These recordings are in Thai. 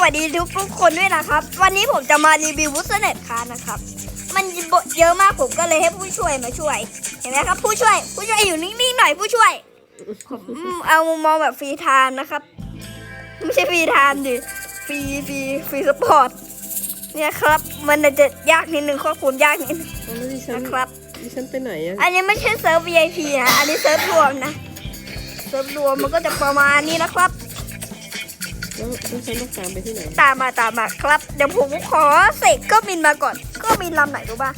วัสดีทุกทุกๆคนด้วยนะครับ วันนี้ผมจะมารีวิววูสเน็ตคาร์นะครับ มันเยอะมากผมก็เลยให้ผู้ช่วยมาช่วย เห็นไหมครับ ผู้ช่วย ผู้ช่วยอยู่นิ่งๆหน่อยผู้ช่วยผมเอามุมมองแบบฟรีไทม์นะครับ ไม่ใช่ฟรีไทม์ดิฟรีฟรีฟรีสปอร์ตเนี่ยครับ มันจะยากนิดนึงควบคุมยากนิดนึงเอาแล้วดิฉันนะครับดิฉันไปไหนอะอันนี้ไม่ใช่เซิร์ฟ VIP นะอันนี้เซิร์ฟรวมนะเซิร์ฟรวมมันก็จะประมาณนี้นะครับ แล้วแล้ต้องตามไปที่ไหน ตามมาตามมาครับ เดี๋ยวผมขอเสกก็บินมาก่อน ก็บินลำไหนรู้ป่ะ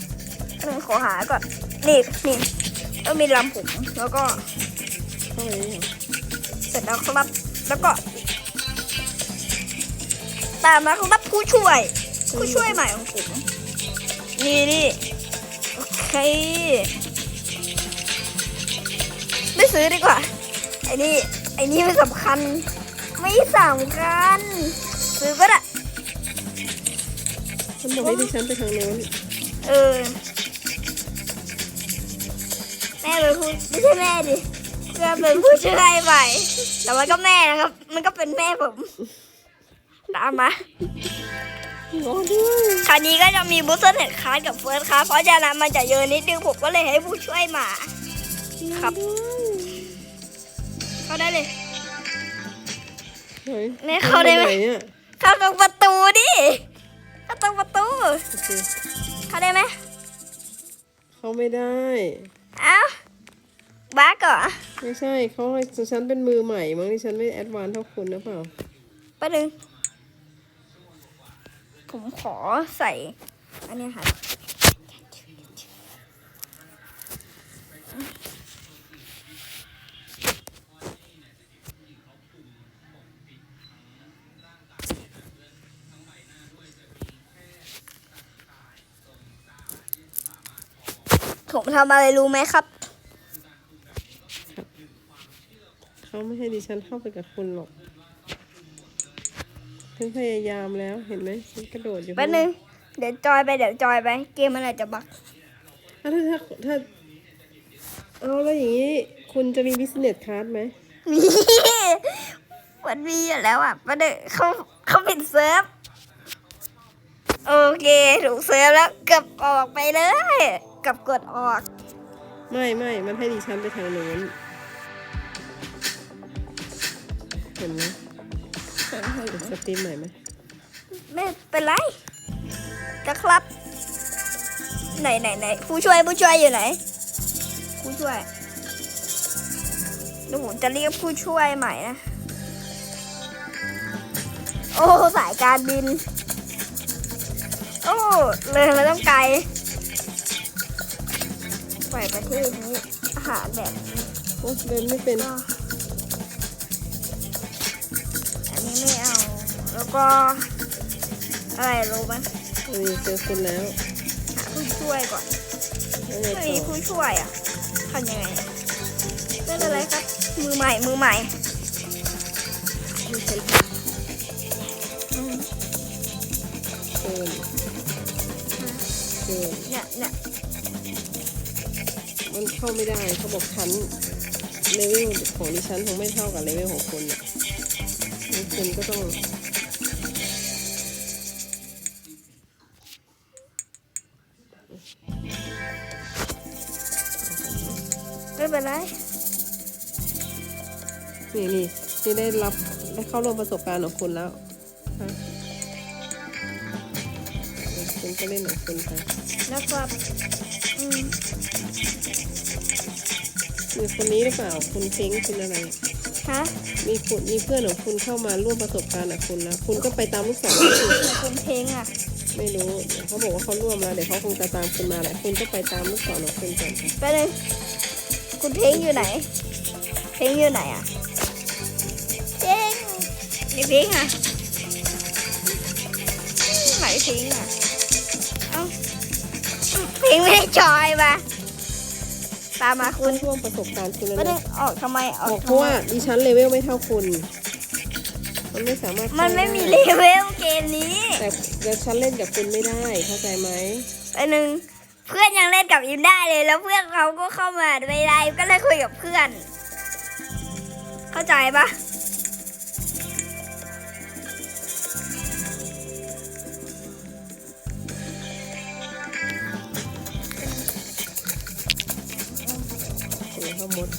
หนึ่งขอหาก่อน นี่นี่ก็บินลำผม แล้วก็เข้านี่เหรอเสร็จแล้วครับ แล้วก็ ตามมาครับผู้ช่วย ผู้ช่วยใหม่ของผม นี่นี่โอเคไม่ซื้อดีกว่า ไอ้นี่ ไอ้นี่ไม่สำคัญ ไม่สำคัญซื้อก็ได้ฉันบอกให้ดิฉันไปทางโน้นเออ แม่เป็นผู้ไม่ใช่แม่ดิเพื่อนเป็นผู้ช่วยใหม่แต่มันก็แม่นะครับ มันก็เป็นแม่ผม ตามมารอด้วยคราวนี้ก็จะมีบูสเตอร์เน็ตคาร์ดกับเฟิร์สคาร์ดเพราะฉะนั้นมันจะเยอะนิดนึงผมก็เลยให้ผู้ช่วยมา ครับ เข้าได้เลยเฮ้ย แม่เข้าได้ไหมนเนี่ยเข้าตรงประตูดิเข้าตรงประตู โอเคเข้าได้ไหมเข้าไม่ได้ เอ้าบ้าก่อไม่ใช่เขาให้ฉันเป็นมือใหม่มั้งดิฉันไม่แอดวานซ์เท่าคุณนะเปล่า แป๊บนึงผมขอใส่ อันนี้ค่ะ ทำอะไรรู้ไหมครับ เขาไม่ให้ดิฉันเข้าไปกับคุณหรอกฉันพยายามแล้วเห็นไหมฉันกระโดดอยู่แป๊บนึง เดี๋ยวจอยไปเดี๋ยวจอยไป เกมมันอาจจะบักอะถ้าถ้าถ้าเอาแล้วอย่างนี้ คุณจะมีบิสเนสคาร์ดไหมมีมันมีอยู่แล้วอะประเดี๋ยวเขาเขาปิดเซิร์ฟ โอเค ถูกเซิร์ฟแล้วเกับออกไปเลยเกับกดออก ไม่ไม่มันให้ดิฉันไปทางโน้นเห็นไหมเดี๋ยวสตรีมใหม่ไหมไม่เป็นไรจะครับ ไหนไหนไหนผู้ช่วยผู้ช่วยอยู่ไหน ผู้ช่วยเดี๋ยวผมจะเรียกผู้ช่วยใหม่นะ โอ้ สายการบิน โอ้ เลยมาต้องไกล ไปประเทศนี้อาหารแบบนี้โอ้เดินไม่เป็น ก็อันนี้ไม่เอา แล้วก็ อะไรรู้ไหมเออเจอคุณแล้วหาผู้ช่วยก่อนแล้วไงไม่ต่มีอผู้ช่วยอะทำยังไงไม่เป็นไรครับ มือใหม่ มือใหม่ดิฉันอืมเชิญเชิญเนี่ยเนี่ย มันเข้าไม่ได้เขาบอกชั้นเลเวลของดิฉันคงไม่เท่ากับเลเวลของคุณอะงั้นคุณก็ต้องไม่เป็นไรนี่นี่นี่ได้รับได้เข้าร่วมประสบการณ์ของคุณแล้วฮะเออคุณก็เล่นของคุณไปแล้วก็อืม มีคนนี้หรือเปล่าคุณเพ้งคุณอะไรฮะมีคุณมีเพื่อนของคุณเข้ามาร่วมประสบการณ์กับคุณแล้วคุณก็ไปตามลูกศรสิคุณเพลงอะ ไม่รู้เดี๋ยวเขาบอกว่าเขาร่วมแล้วเดี๋ยวเขาคงจะตามคุณมาแหละคุณก็ไปตามลูกศรของคุณก่อนค่ะไปเลยคุณเพลงอยู่ไหน เพลงอยู่ไหนอะเพลงนี่เพลงอะไหนเพลงอะเอ้าเพลงไม่ได้จอยมา ตามมาคุณร่วมประสบการณ์คุณแล้วไม่ได้นะออกทำไมออบอกกเพทำราะไมว่าดิฉันเลเวลไม่เท่าคุณ มันไม่สามารถมันไม่มีเลข้าด้เวลเกมนี้แต่แต่ฉันเล่นกับคุณไม่ได้เข้าใจไหมไปหนึ่งเพื่อนยังเล่นกับอิมได้เลย แล้วเพื่อนเขาก็เข้ามาไม่ได้อิมก็เลยคุยกับเพื่อน เข้าใจปะ พ่อมด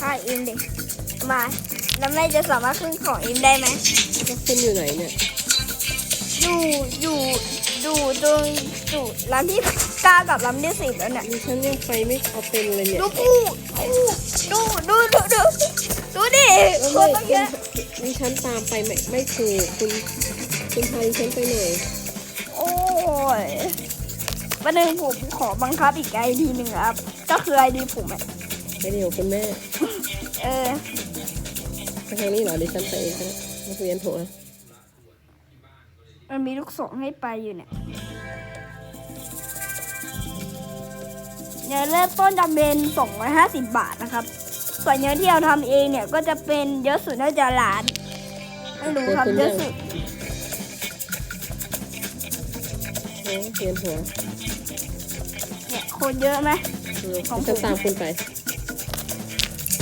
ค่าอิมดิมาแล้วแม่จะสามารถขึ้นของอิมได้ไหมแล้วคุณอยู่ไหนเนี่ยอยู่อยู่อยู่ตรงจุดลำที่เก้ากับลำที่สิบแล้วเนี่ยดิฉันยังไปไม่เอาเป็นเลยเนี่ยดูกูดูดูดูดูดูดิแล้วคไม่นต้องเยอะดิฉันตามไปไม่ไม่ถูกคุณ คุณพาดิฉันไปหน่อยโอ้ยวันหนึ่งผมขอบังคับอีกไอดีหนึ่งครับ ก็คือไอดีผมอะไปเดี๋ยวคุณแม่เออไปทางนี้เหรอดิฉันไปเองก็ได้นักเรียนโถมันมีลูกศรให้ไปอยู่เนี่ยเงินเริ่มต้นจะเป็น250 บาทนะครับ ส่วนเงินที่เราทำเองเนี่ยก็จะเป็นเยอะสุดน่าจะล้าน ไม่รู้ครับเยอะสุด โอ้เรียนหัวเนี่ยคนเยอะไหม เออของผม ฉันตามคุณไป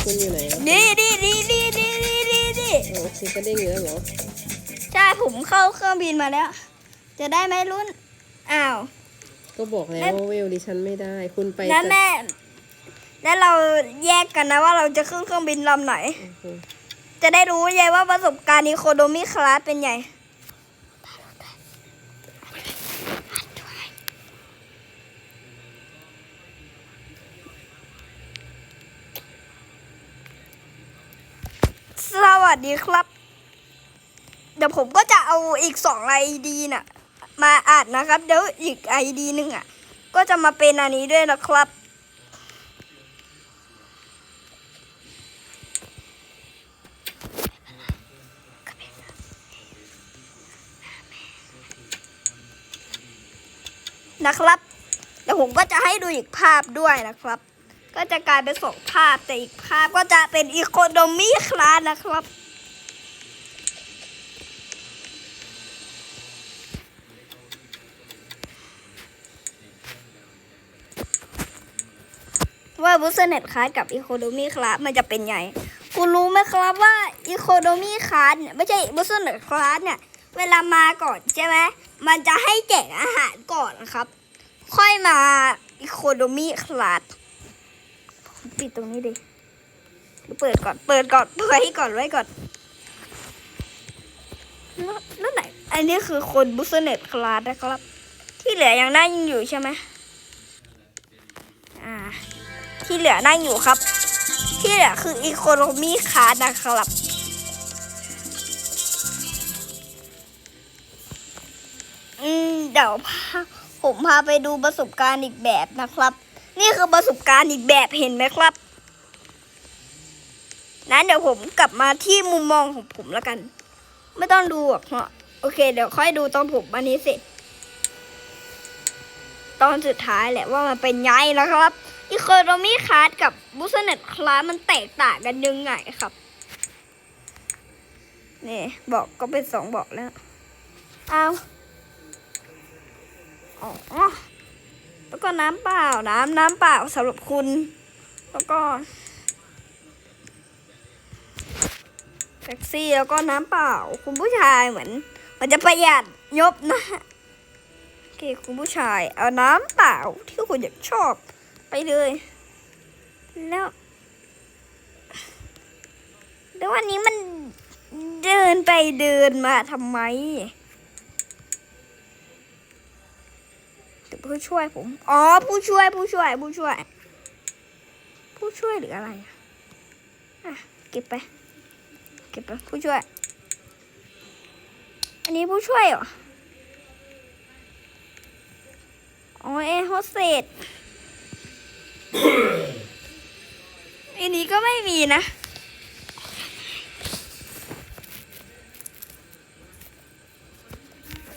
คุณอยู่ไหนอะดีดีดีดีดีดีดีดีอ๋อโอเคก็เด้งอยู่แล้วเหรอใช่ผมเข้าเครื่องบินมาแล้ว จะได้ไหมรุ่น อ้าว ก็บอกแล้วว่าเวลดิฉันไม่ได้ คุณไปนั่นจะแม่ แล้วเราแยกกันนะว่าเราจะขึ้นเครื่องบินลำไหน โอ้โหจะได้รู้ไงว่าประสบการณ์อีโคโดมีคลาสเป็นไง ส วัสดีครับ เดี๋ยวผมก็จะเอาอีกสองไอดีน่ะ มาอ่านนะครับ เดี๋ยวอีกไอดีหนึ่งอะ ก็จะมาเป็นอันนี้ด้วยนะครับ นะครับเดี๋ยวผมก็จะให้ดูอีกภาพด้วยนะครับก็จะกลายเป็นสองภาพแต่อีกภาพก็จะเป็นอีโคโนมี่คลาสนะครับ บุสเน็ตคลาสกับอีโคโนมีคลาสมันจะเป็นไงคุณรู้ไหมครับว่าอีโคโนมีคลาสเนี่ยไม่ใช่บุสเน็ตคลาสเนี่ย เวลามาก่อนใช่ไหมมันจะให้แจกอาหารก่อนนะครับ ค่อยมาอีโคโนมีคลาสปิดตรงนี้ดิเปิดก่อน เปิดก่อน ไว้ก่อน ไว้ก่อนแล้วไหน อันนี้คือคนบุสเน็ตคลาสนะครับ ที่เหลือยังนั่งอยู่ใช่ไหมอ่า ที่เหลือนั่งอยู่ครับ ที่เหลือคืออีโคโนมีคลาสนะครับอืมเดี๋ยวพาผมพาไปดูประสบการณ์อีกแบบนะครับ นี่คือประสบการณ์อีกแบบเห็นไหมครับ นั้นเดี๋ยวผมกลับมาที่มุมมองของผมแล้วกัน ไม่ต้องดูหรอกเนาะโอเค เดี๋ยวค่อยดูตอนผมอันนี้เสร็จตอนสุดท้ายแหละว่ามันเป็นไงนะครับ อีโคโนมี่คลาสกับบุสเน็ตคลาสมันแตกต่างกันยังไงครับ นี่บอกก็เป็นสองบอกแล้ว เอาอ๋อแล้วก็น้ำเปล่า น้ำน้ำเปล่าสำหรับคุณ แล้วก็แท็กซี่แล้วก็น้ำเปล่า คุณผู้ชายเหมือน มันจะประหยัดยบนะโอเคคุณผู้ชาย เอาน้ำเปล่าที่คุณอยากชอบ ไปเลย แล้วแล้ววันนี้มันเดินไปเดินมาทำไมผู้ช่วยผม อ๋อ ผู้ช่วย ผู้ช่วย ผู้ช่วย ผู้ช่วยหรืออะไรอะอะ เก็บไป เก็บไป ผู้ช่วย อันนี้ผู้ช่วยเหรอ อ๋อเอโฮสเตส อันนี้ก็ไม่มีนะ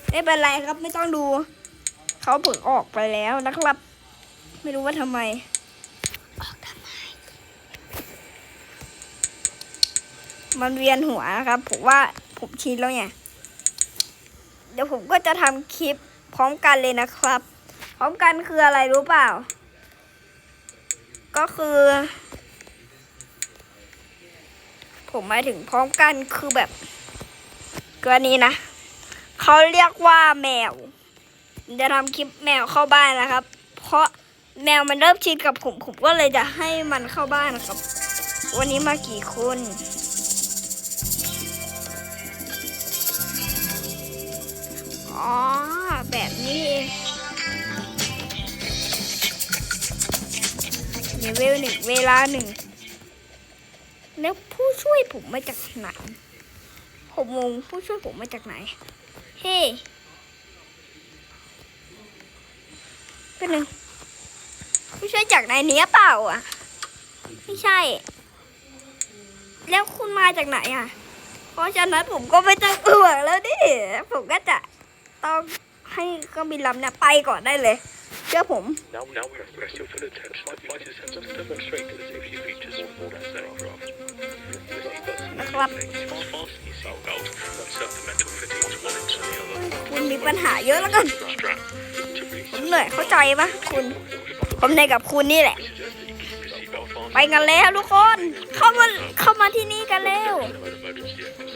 ไม่เป็นไรครับไม่ต้องดู เขาเพิ่งออกไปแล้วนะครับ ไม่รู้ว่าทำไม ออกทำไม มันเวียนหัวนะครับ ผมว่าผมชินแล้วไงเดี๋ยวผมก็จะทำคลิปพร้อมกันเลยนะครับ พร้อมกันคืออะไรรู้เปล่า ก็คือ ผมหมายถึงพร้อมกันคือแบบกรณีนะเขาเรียกว่าแมวจะทำคลิปแมวเข้าบ้านนะครับ เพราะแมวมันเริ่มชินกับผมผมก็เลยจะให้มันเข้าบ้านนะครับ วันนี้มากี่คนอ๋อแบบนี้ เลเวลหนึ่งเวลาหนึ่งแล้วผู้ช่วยผมมาจากไหนผมงงผู้ช่วยผมมาจากไหน เฮ้เป็นหนึ่งผู้ช่วยจากไหนเนี้ยเปล่าอะ ไม่ใช่ แล้วคุณมาจากไหนอะ เพราะฉะนั้นผมก็ไม่ต้องเอือแล้วดิ ผมก็จะต้องให้เครื่องบินลำเนี่ยไปก่อนได้เลย เชื่อผม Now, now we request your full attention. The fighters have just demonstrated the safety features of modern aircraft. นะครับ Fasten your seatbelt and set the metal fittings one into the other. คุณมีปัญหาเยอะแล้วกัน Strap to ผม release. เหนื่อยเข้าใจปะคุณ ผมเหนื่อยกับคุณนี่แหละ We suggest that you keep your seatbelt fastened. ไปกันแล้วทุกคน เข้ามาเข้ามาที่นี่กันแล้ว An emergency exit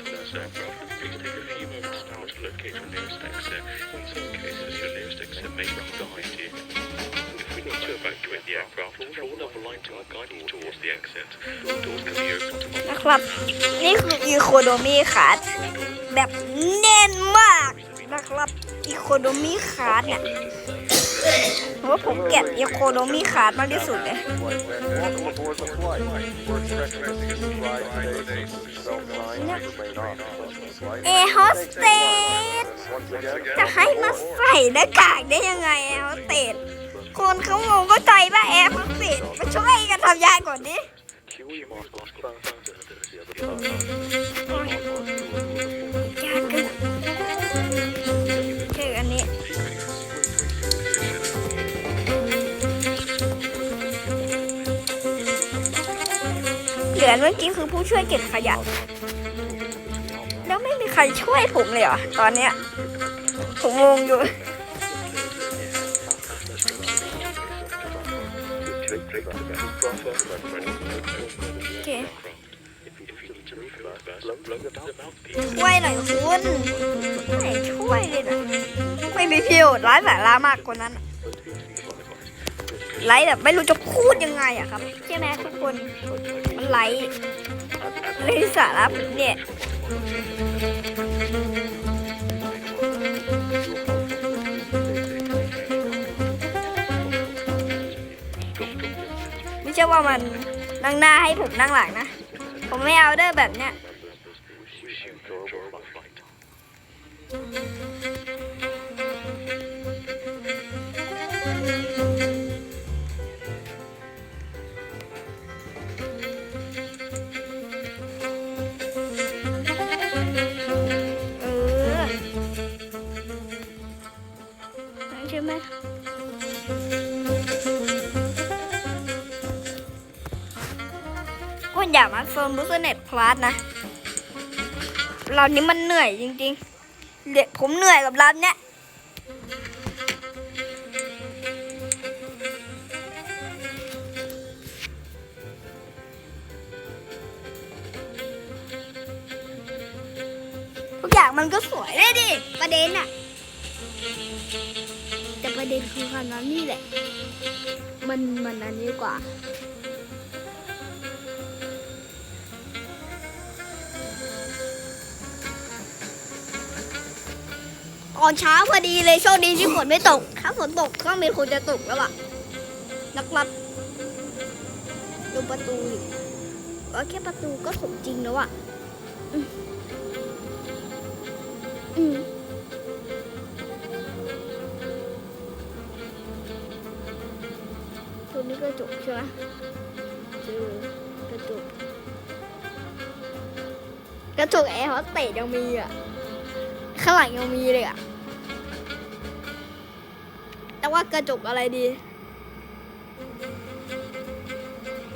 นะครับ นี่คืออีโคโดมีคาร์ดแบบแน่นมากนะครับอีโคโดมีคาร์ดเนี่ยผมว่าผมเกลียดอีโคโดมีคาร์ดมากที่สุดเลยเอโฮสเตสจะให้มาใส่หน้ากากได้ยังไงแอร์โฮสเตส คนเขางงเข้าใจป่ะแอร์โฮสเตสมาช่วยกันทำยาก่อนดิยากเกินคืออันนี้เหลือเมื่อกี้คือผู้ช่วยเก็บขยะแล้วไม่มีใครช่วยผมเลยเหรอตอนเนี้ยผมงงอยู่ โอเคช่วยหน่อยคุณไม่ช่วยเลยนะไม่มีประโยชน์ร้ายสาระมากกว่านั้นอะไลฟ์แบบไม่รู้จะพูดยังไงอะครับใช่ไหมทุกคนมันไลฟ์ไลฟ์สาระแบบเนี่ย ว่ามันนั่งหน้าให้ผมนั่งหลังนะ ผมไม่เอาเด้อแบบเนี้ย มาโซนบูสเน็ตคลาสนะเรานี้มันเหนื่อยจริงๆเด็กผมเหนื่อยกับร้านเนี้ย อนเช้าพอดีเลยโชคดีที่ฝนไม่ตก ถ้าฝนตกเครื่องบินคงจะตกแล้วล่ะนะครับดูประตูก็แค่ประตูก็สมจริงแล้วอะอืมอืมตัวนี้กระจกใช่ไหมจอกระจกกระจกแอร์โฮสเตสยังมีอะข้างหลังยังมีเลยอะ ว่ากระจกอะไรดี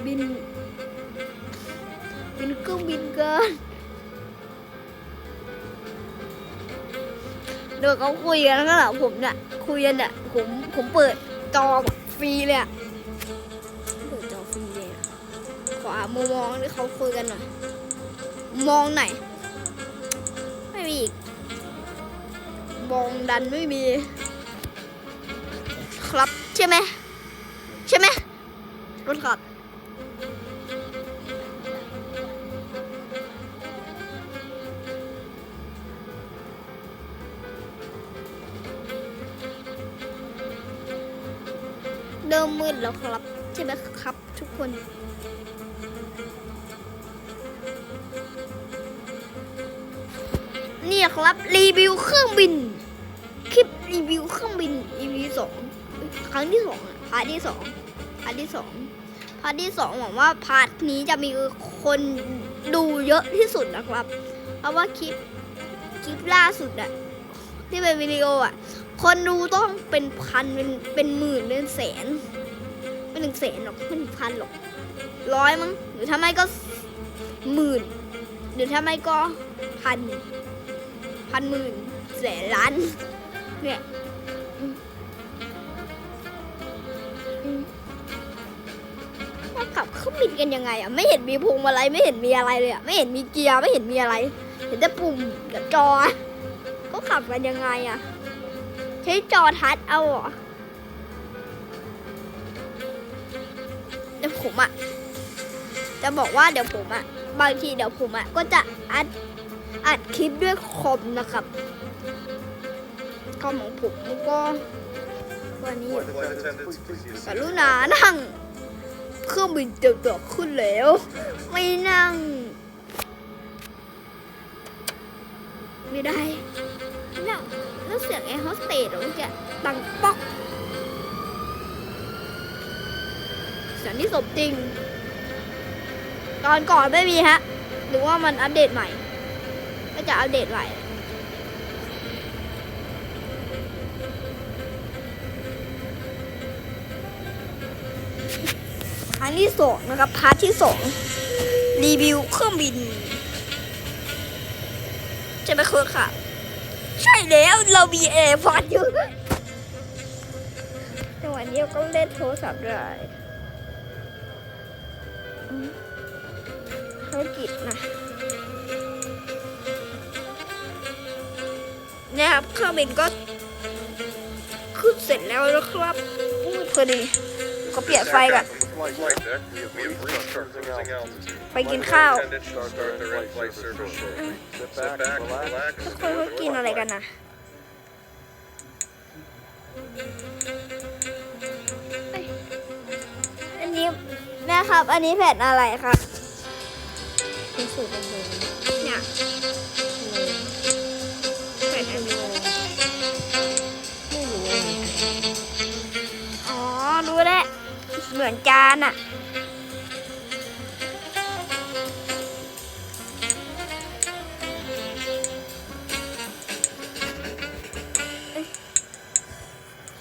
บิน บินเครื่องบินเกินเดี๋ยวเขาคุยกันข้างหลังผมเนี่ยคุยกันเนี่ยผมผมเปิดจอฟรีเลยอะเปิดจอฟรีเลยขอหามุมมองที่เขาคุยกันหน่อยมองไหน ไม่มีอีกบองดันไม่มี ครับใช่ไหมใช่ไหมรถขับเริ่มมืดแล้วครับ ใช่ไหมครับ ทุกคนนี่ครับ รีวิวเครื่องบิน รั้งที่สองอะพาร์ทที่สองพาร์ทที่สองพาร์ทที่สองหวังว่าพาร์ทนี้จะมีคนดูเยอะที่สุดนะครับ เพราะว่าคลิปคลิปล่าสุดอะที่เป็นวิดีโออะคนดูต้องเป็นพันเป็นเป็นหมื่นเป็นแสนไม่ถึงแสนหรอกไม่ถึงพันหรอกร้อยมั้งหรือถ้าไม่ก็หมื่นหรือถ้าไม่ก็พันพันหมื่นแสนล้านเนี่ย ขับเครื่องบินกันยังไงอะไม่เห็นมีพวงมาลัยไม่เห็นมีอะไรเลยอะไม่เห็นมีเกียร์ไม่เห็นมีอะไร เห็นแต่ปุ่มกับจออะก็ขับกันยังไงอะใช้จอทัชเอาเหรอเดี๋ยวผมอะจะบอกว่าเดี๋ยวผมอะบางทีเดี๋ยวผมอะก็จะอัดอัดคลิปด้วยคอมนะครับคอมของผมก็วันนี้ Flight attendants, please use กรุณานั่ง เครื่องบินเต่อขึ้นแล้ว ไม่นั่ง ไม่ได้นั่งแล้วเสียงแอร์โฮสเตสมันจะดังป๊อกเสียงที่สมจริง ตอนก่อนไม่มีฮะ หรือว่ามันอัปเดตใหม่ ก็จะอัปเดตใหม่ อันที่สองนะครับพาร์ทที่สองรีวิวเครื่องบินใช่ไหมคือค่ะ ใช่แล้วเรามีแอร์พอร์ตอยู่จังหวะนี้ก็เล่นโทรศัพท์ได้อืมภารกิจนะนี่ยครับเครื่องบินก็ขึ้นเสร็จแล้วนะครับอุ้ยพอดีก็เปลี่ยนไฟก่อน Flight deck. We have reached our cruising altitude. ไปกินข้าว Attendants should start their in-flight service shortly. Sit Sit back, relax, ทุกคนก็กินอะไรกันนะเอ้ยอันนี้แม่ครับ อันนี้แผ่นอะไรครับเป็นสูตรบันเทิงเนี่ย เหมือนจานอะ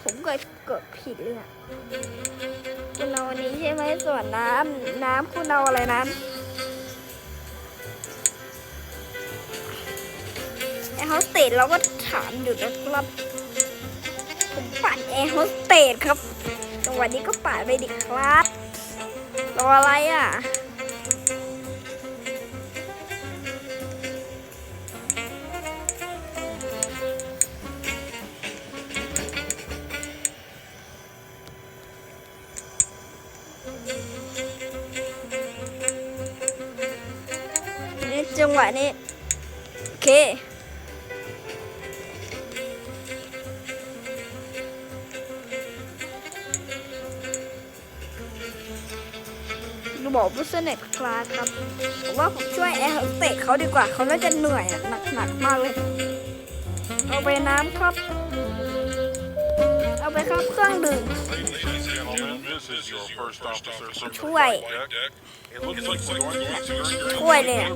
ผมเกิดเกิดผิดเลยอะคุณเอาอันนี้ใช่ไหมส่วนน้ำน้ำคุณเอาอะไรน้ำแอร์โฮสเตสเราก็ถามอยู่นะครับผมปั่นแอร์โฮสเตสครับ วะนี้ก็ป่าไปดิครับ รออะไรอะนี่จังหวะนี้ โอเค บอกบุสเนตคลาสครับผมว่าผมช่วยแอร์เตสเขาดีกว่าเขาน่าจะเหนื่อยอะหนักหนักมากเลย เอาไปน้ำครับ เอาไปครับเครื่องดื่ม This is your first officer. ช่วย It looks like we're going to have to earn ช่วยเลยอะ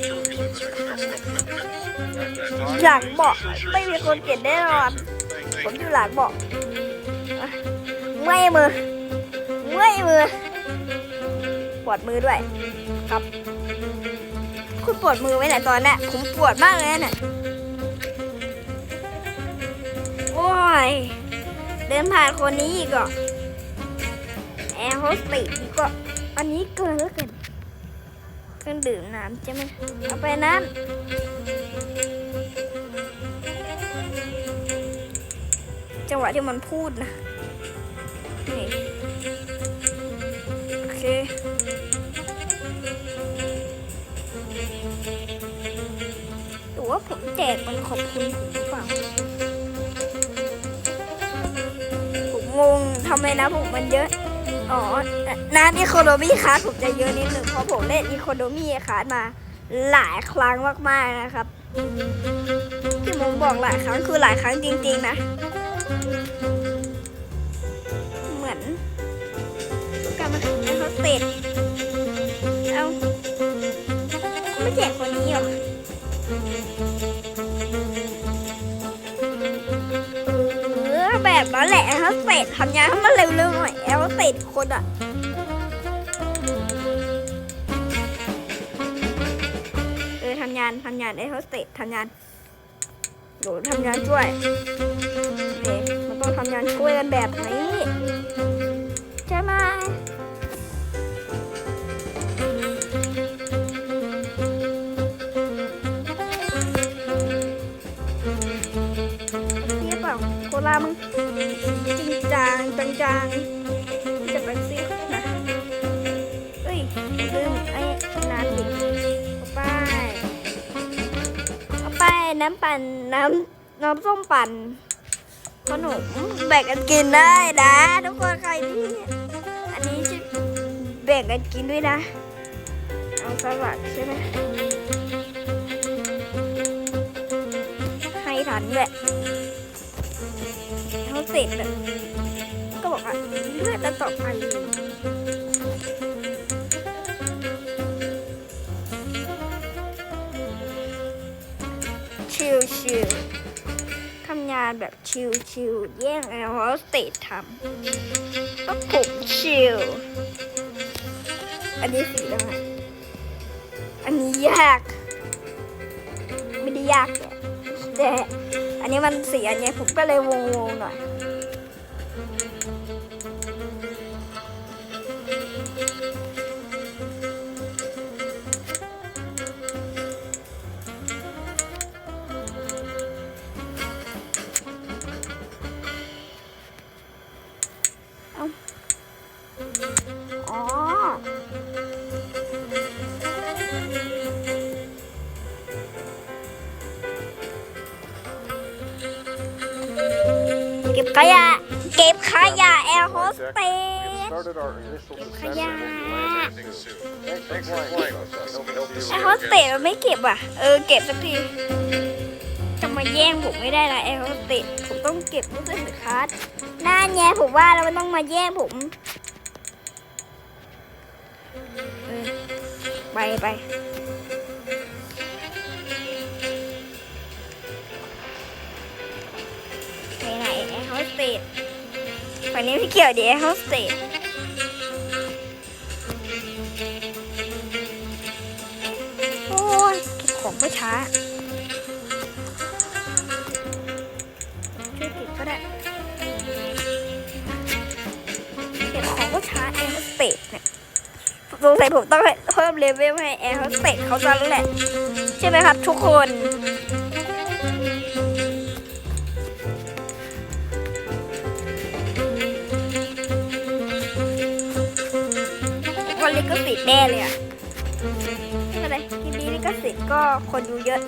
หลังเบาะไม่มีคนเก็บแน่นอน ผมอยู่หลังเบาะอะเมื่อยมือเมื่อยมือ วดมือด้วย ครับ คุณปวดมือไว้ไหนตอนเนี้ยผมปวดมากเลยนะเนี่ยโอ้ย เดินผ่านคนนี้อีกอะแอร์โฮสเตสอีกอะอันนี้เกินแล้วเกินเครื่องดื่มน้ำใช่ไหมเอาไปนั้นจังหวะที่มันพูดนะ ว่าผมแจกมันขอบคุณผมหรือเปล่า ผมงงทำไมนะผมมันเยอะ อ๋อน้ำอีโคโนมี่คาร์ดผมจะเยอะนิดหนึ่งเพราะผมเล่นอีโคโนมี่คาร์ดมาหลายครั้งมากๆนะครับที่ผมบอกหลายครั้งคือหลายครั้งจริง ๆ นะ เหมือนการมาถึงในโฮสเตสเอาไม่แจกคนนี้หรอ แบบนั้นแหละแอลเตดทำงานให้มันเร็วๆหน่อยแอลเตดคนอะเออทำงานทำงานไอ้โฮสเตะทำงานหนูทำงานช่วยนี่มันต้องทำงานช่วยกันแบบนี้ น้ำปั่นน้ำน้ำส้มปั่นขนมแบ่งกันกินได้นะทุกคนใครที่อันนี้จะแบ่งกันกินด้วยนะ เอาสลัดใช่ไหมให้ทันแหละเขาเสร็จเลยก็บอกว่าเลือดจะตกไป ชิลทำงานแบบชิวชิวๆแย่งแอร์โฮสเตสทำก็ผมชิวอันนี้สีอะไรอันนี้ยาก ไม่ได้ยากแต่อันนี้มันสีอันนี้ผมก็เลยวงๆหน่อย มันไม่เก็บอะ เออเก็บสักทีจะมาแย่งผมไม่ได้นะแอร์โฮสเตสผมต้องเก็บรู้สึกสิคาร์ดหน้าแง่ผมว่าแล้วมันต้องมาแย่งผมไปไปไปไหนแอร์โฮสเตสฝั่งนี้พี่เกี่ยวดีแอร์โฮสเตส ของก็ช้าช่วยเก็บก็ได้เก็บของก็ช้าแอร์โฮสเตสเนี่ยสงสัยผมต้องเพิ่มเลเวลให้แอร์โฮสเตสเขาจะแล้วแหละ ใช่ไหมครับทุกคนวันลิขสิทธิ์แน่เลยอะ ไม่เป็นไรคลิปนี้ลิขสิทธิ์ก็คนดูเยอะ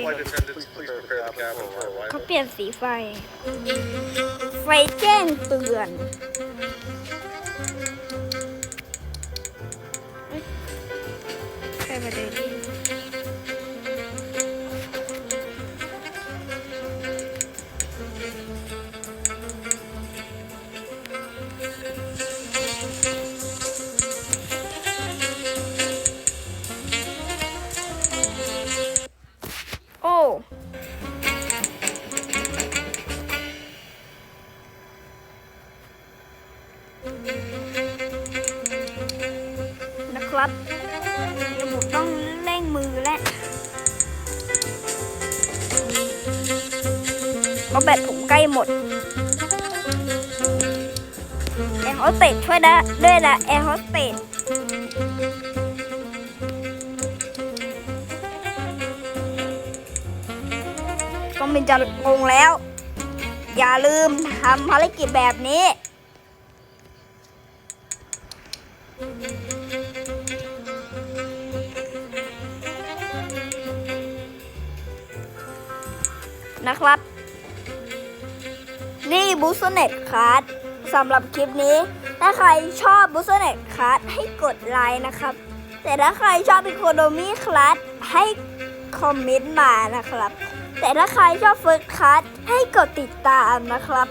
Flight attendants, please prepare the cabin for เขา arrival. เปลี่ยนสีไฟ ไฟแจ้งเตือน ครับเดี๋ยวผมต้องเร่งมือแล้วเพราะแบตผมใกล้หมดแอร์โฮโฮสเตสช่วยได้ด้วยนะแอร์โฮสเตสก็เป็นจะลงแล้ว อย่าลืมทำภารกิจแบบนี้ นี่บูสเนตคาร์ดสำหรับคลิปนี้ ถ้าใครชอบบูสเน็ตคาร์ดให้กดไลค์นะครับ แต่ถ้าใครชอบอีโคโนมี่คลาสให้คอมเมนต์มานะครับ แต่ถ้าใครชอบเฟิร์สคลาสให้กดติดตามนะครับ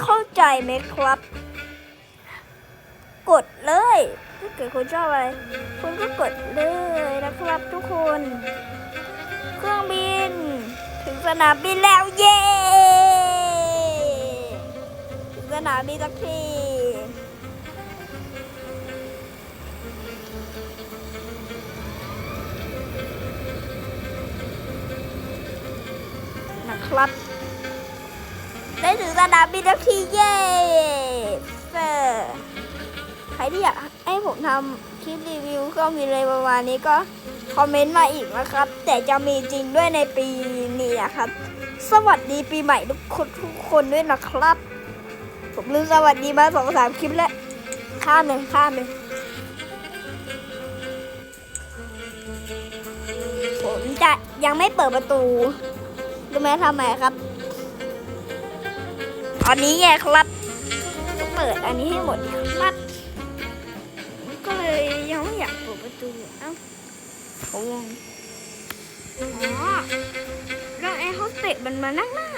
เข้าใจไหมครับ กดเลยถ้าเกิดคุณชอบอะไร คุณก็กดเลยนะครับทุกคน เครื่องบิน ถึงสนามบินแล้วเย้ สนามบินสักทีนะครับ ได้ถึงสนามบินสักทีเย้เฟอร์ใครที่อยากให้ผมทำคลิปรีวิวเครื่องบินอะไรประมาณนี้ก็คอมเมนต์มาอีกนะครับ แต่จะมีจริงด้วยในปีนี้นะครับ สวัสดีปีใหม่ทุกคนทุกคนด้วยนะครับ ผมลืมสวัสดีมาสองสามคลิปแล้ว ข้ามเลยข้ามเลยผมจะยังไม่เปิดประตูรู้ไหมทำไมครับตอนนี้ไงครับต้องเปิดอันนี้ให้หมดครับก็เลยยังไม่อยากเปิดประตูเอ้าเขางงอ๋อแล้วไอ้เขาเตะมันมานั่งหน้า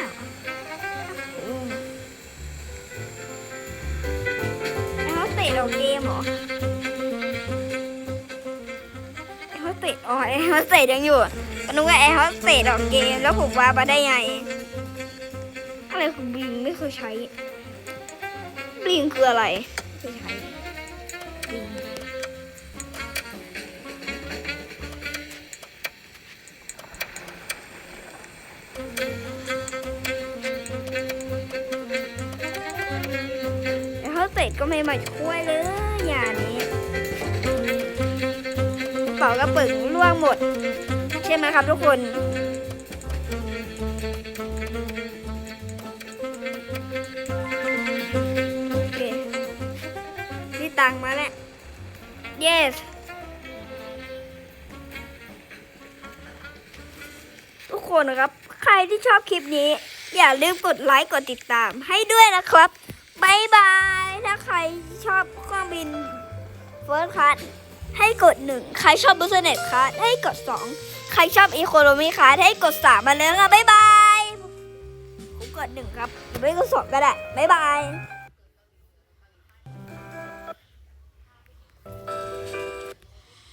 ตะเราเกมเหรอไอ้เขาเตะอ๋อไอ้เขาเตะยังอยู่ก็นึกว่าไอ้เขาเตะดอกเกมแล้วผมว่ามาได้ไงอะไรของบิงไม่เคยใช้บิงคืออะไรไม่เคยใช้ ร็จก็ไม่มาช่วยเลยอย่างนี้กระเป๋ากระปึ่งร่วงหมด ใช่ไหมครับทุกคนโอเคนี่ตังมาแล้ว yes ทุกคนนะครับ ใครที่ชอบคลิปนี้ อย่าลืมกดไลค์ กดติดตามให้ด้วยนะครับบายบาย ใครชอบเครื่องบินเฟิร์สคลาสให้กด 1 ใครชอบบุสเน็ตคลาสให้กด 2 ใครชอบอีโคโนมีคลาสให้กด 3 มาเลยค่ะบ๊ายบาย ผมกด 1 ครับหรือไม่กด2ก็ได้บ๊ายบาย